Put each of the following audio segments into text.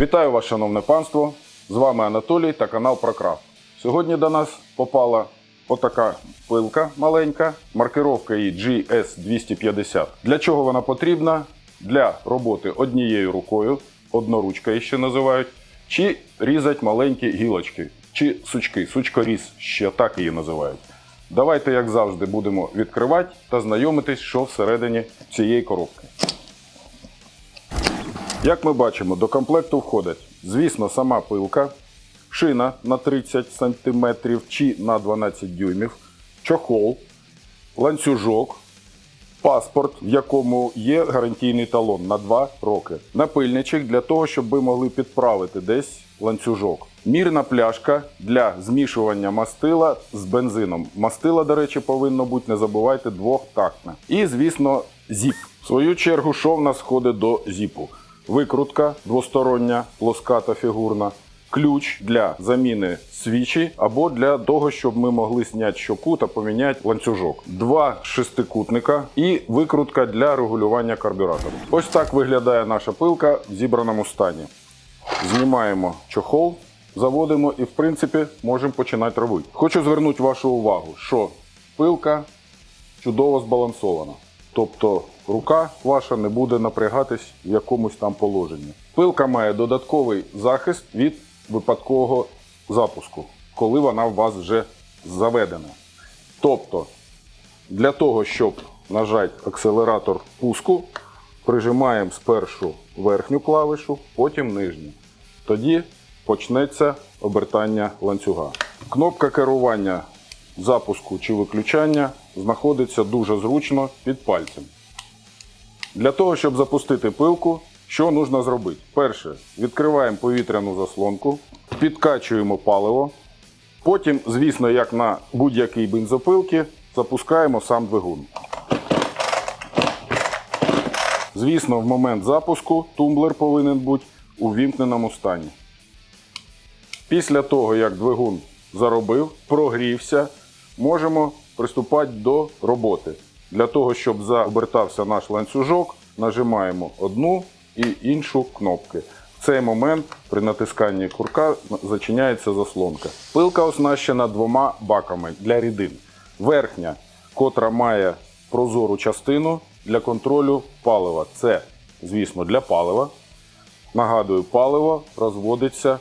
Вітаю вас, шановне панство! З вами Анатолій та канал Прокрафт. Сьогодні до нас попала отака пилка маленька, маркировка її GS250. Для чого вона потрібна? Для роботи однією рукою, одноручка її ще називають, чи різати маленькі гілочки, чи сучки, сучкоріз, ще так її називають. Давайте, як завжди, будемо відкривати та знайомитись, що всередині цієї коробки. Як ми бачимо, до комплекту входить, звісно, сама пилка, шина на 30 см чи на 12 дюймів, чохол, ланцюжок, паспорт, в якому є гарантійний талон на 2 роки, напильничок для того, щоб ви могли підправити десь ланцюжок. Мірна пляшка для змішування мастила з бензином. Мастила, до речі, повинно бути, не забувайте, двохтактне. І, звісно, зіп. В свою чергу, що в нас входить до зіпу? Викрутка двостороння, плоска та фігурна. Ключ для заміни свічі або для того, щоб ми могли зняти щоку та поміняти ланцюжок. Два шестикутника і викрутка для регулювання карбюратору. Ось так виглядає наша пилка в зібраному стані. Знімаємо чохол, заводимо і, в принципі, можемо починати робити. Хочу звернути вашу увагу, що пилка чудово збалансована. Тобто рука ваша не буде напрягатись в якомусь там положенні. Пилка має додатковий захист від випадкового запуску, коли вона у вас вже заведена. Тобто, для того, щоб нажати акселератор пуску, прижимаємо спершу верхню клавішу, потім нижню. Тоді почнеться обертання ланцюга. Кнопка керування запуску чи виключання знаходиться дуже зручно під пальцем. Для того, щоб запустити пилку, що потрібно зробити? Перше, відкриваємо повітряну заслонку, підкачуємо паливо. Потім, звісно, як на будь-якій бензопилці, запускаємо сам двигун. Звісно, в момент запуску тумблер повинен бути у вімкненому стані. Після того, як двигун заробив, прогрівся, можемо приступати до роботи. Для того, щоб заобертався наш ланцюжок, нажимаємо одну і іншу кнопки. В цей момент при натисканні курка зачиняється заслонка. Пилка оснащена двома баками для рідин. Верхня, котра має прозору частину для контролю палива. Це, звісно, для палива. Нагадую, паливо розводиться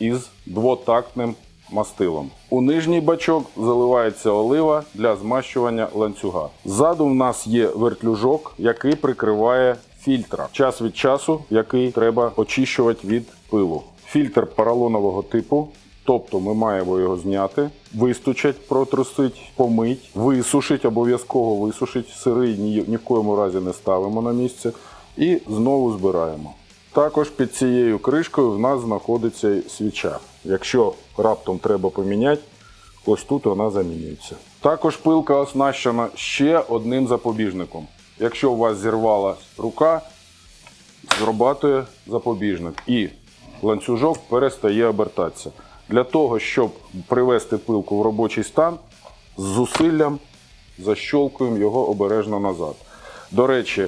із двотактним мастилом. У нижній бачок заливається олива для змащування ланцюга. Ззаду в нас є вертлюжок, який прикриває фільтра. Час від часу, який треба очищувати від пилу. Фільтр поролонового типу. Тобто ми маємо його зняти, вистучать, протрусить, помить, висушить, обов'язково висушить. Сирий ні, ні в коєму разі не ставимо на місце і знову збираємо. Також під цією кришкою в нас знаходиться свіча. Якщо раптом треба поміняти, ось тут вона замінюється. Також пилка оснащена ще одним запобіжником. Якщо у вас зірвалась рука, зрабатує запобіжник і ланцюжок перестає обертатися. Для того, щоб привести пилку в робочий стан, з зусиллям защолкуємо його обережно назад. До речі,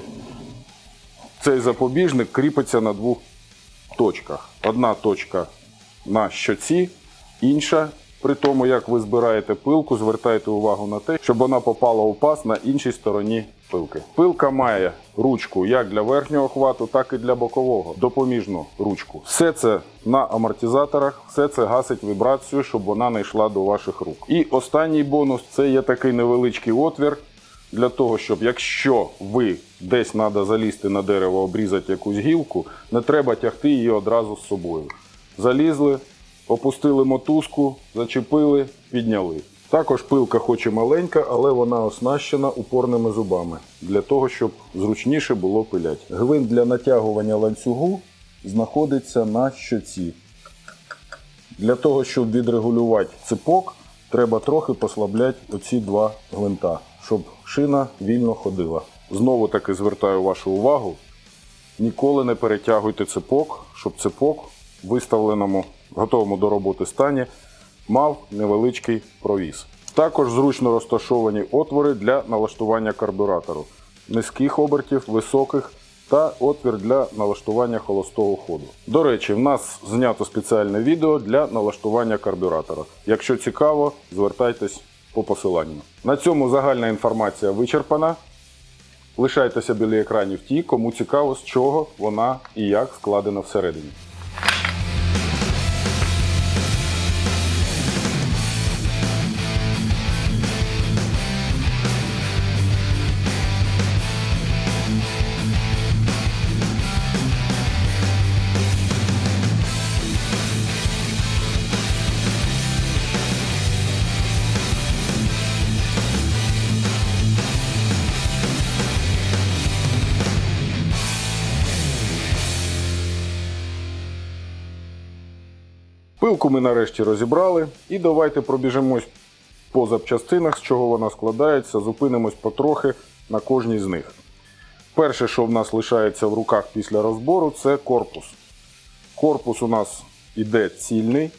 цей запобіжник кріпиться на двох точках. Одна точка на щоці, інша. При тому, як ви збираєте пилку, звертайте увагу на те, щоб вона попала у паз на іншій стороні пилки. Пилка має ручку як для верхнього хвату, так і для бокового, допоміжну ручку. Все це на амортизаторах, все це гасить вібрацію, щоб вона не йшла до ваших рук. І останній бонус це є такий невеличкий отвір. Для того, щоб якщо ви десь треба залізти на дерево, обрізати якусь гілку, не треба тягти її одразу з собою. Залізли, опустили мотузку, зачепили, підняли. Також пилка хоч і маленька, але вона оснащена упорними зубами для того, щоб зручніше було пилять. Гвинт для натягування ланцюгу знаходиться на щоці. Для того, щоб відрегулювати ципок, треба трохи послабляти оці два гвинта, щоб шина вільно ходила. Знову таки звертаю вашу увагу: ніколи не перетягуйте ципок, щоб ципок виставленому, готовому до роботи стані мав невеличкий провіс. Також зручно розташовані отвори для налаштування карбюратору. Низьких обертів, високих та отвір для налаштування холостого ходу. До речі, в нас знято спеціальне відео для налаштування карбюратора. Якщо цікаво, звертайтесь по посиланню. На цьому загальна інформація вичерпана. Лишайтеся біля екранів ті, кому цікаво, з чого вона і як складена всередині. Пилку ми нарешті розібрали. І давайте пробіжимось по запчастинах, з чого вона складається, зупинимось потрохи на кожній з них. Перше, що в нас лишається в руках після розбору, це корпус. Корпус у нас іде цільний,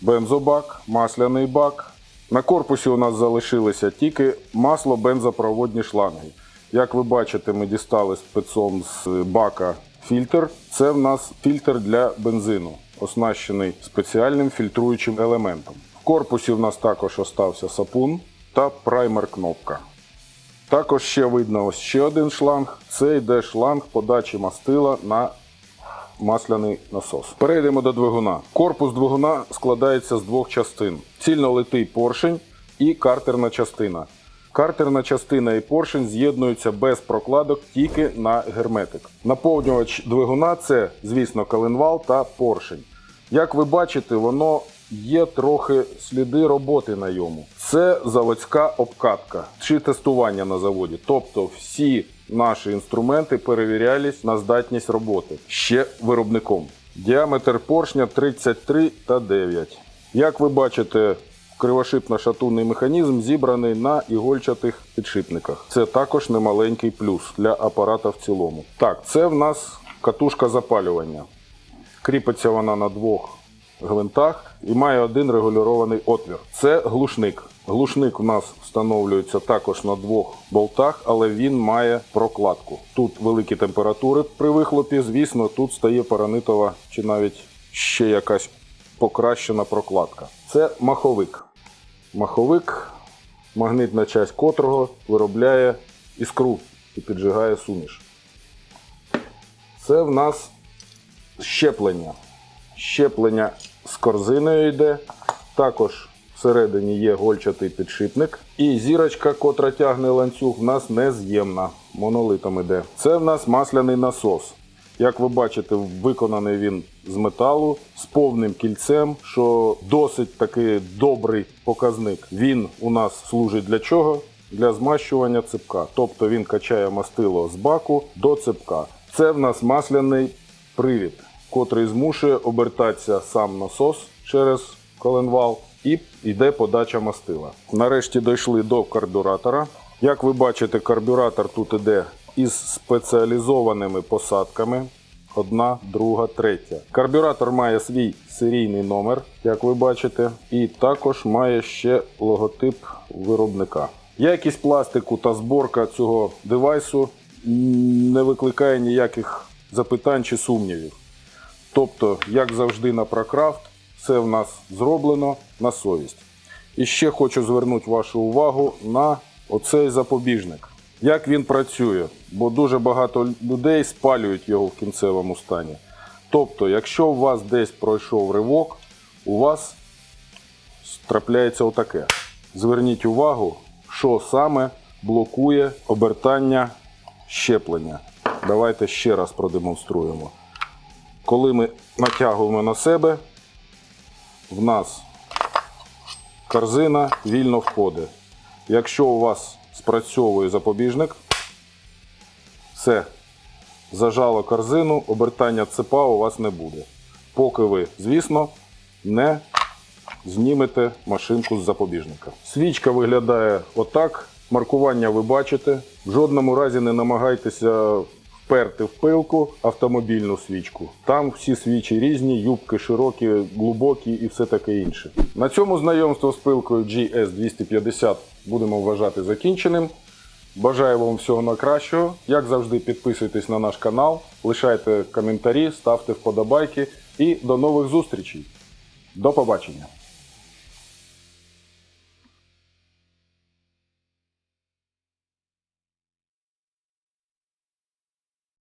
бензобак, масляний бак. На корпусі у нас залишилися тільки масло, бензопроводні шланги. Як ви бачите, ми дістали спецом з бака фільтр. Це в нас фільтр для бензину, оснащений спеціальним фільтруючим елементом. В корпусі в нас також остався сапун та праймер-кнопка. Також ще видно ось ще один шланг. Це йде шланг подачі мастила на масляний насос. Перейдемо до двигуна. Корпус двигуна складається з двох частин: цільнолитий поршень і картерна частина. Картерна частина і поршень з'єднуються без прокладок тільки на герметик. Наповнювач двигуна це, звісно, коленвал та поршень. Як ви бачите, воно є трохи сліди роботи на йому. Це заводська обкатка чи тестування на заводі. Тобто всі наші інструменти перевірялись на здатність роботи ще виробником. Діаметр поршня 33 та 9. Як ви бачите, кривошипно-шатунний механізм зібраний на ігольчатих підшипниках. Це також немаленький плюс для апарата в цілому. Так, це в нас катушка запалювання. Кріпиться вона на двох гвинтах і має один регулюваний отвір. Це глушник. Глушник у нас встановлюється також на двох болтах, але він має прокладку. Тут великі температури при вихлопі. Звісно, тут стає паранитова чи навіть ще якась покращена прокладка. Це маховик. Маховик, магнитна часть котрого виробляє іскру і піджигає суміш. Це в нас щеплення. Щеплення з корзиною йде. Також всередині є гольчатий підшипник. І зірочка, котра тягне ланцюг, в нас нез'ємна. Монолитом іде. Це в нас масляний насос. Як ви бачите, виконаний він з металу з повним кільцем, що досить таки добрий показник. Він у нас служить для чого? Для змащування цепка. Тобто він качає мастило з баку до цепка. Це в нас масляний привід, котрий змушує обертатися сам насос через коленвал і йде подача мастила. Нарешті дійшли до карбюратора. Як ви бачите, карбюратор тут іде із спеціалізованими посадками. Одна, друга, третя. Карбюратор має свій серійний номер, як ви бачите, і також має ще логотип виробника. Якість пластику та зборка цього девайсу не викликає ніяких запитань чи сумнівів. Тобто, як завжди на Прокрафт, все в нас зроблено на совість. І ще хочу звернути вашу увагу на оцей запобіжник. Як він працює, бо дуже багато людей спалюють його в кінцевому стані. Тобто, якщо у вас десь пройшов ривок, у вас трапляється отаке. Зверніть увагу, що саме блокує обертання щеплення. Давайте ще раз продемонструємо. Коли ми натягуємо на себе, в нас корзина вільно входить. Якщо у вас спрацьовує запобіжник, все, зажало корзину, обертання цепа у вас не буде. Поки ви, звісно, не знімете машинку з запобіжника. Свічка виглядає отак. Маркування ви бачите. В жодному разі не намагайтеся вперти в пилку автомобільну свічку. Там всі свічі різні, юбки широкі, глибокі і все таке інше. На цьому знайомство з пилкою GS250 будемо вважати закінченим. Бажаю вам всього найкращого. Як завжди, підписуйтесь на наш канал, лишайте коментарі, ставте вподобайки і до нових зустрічей. До побачення!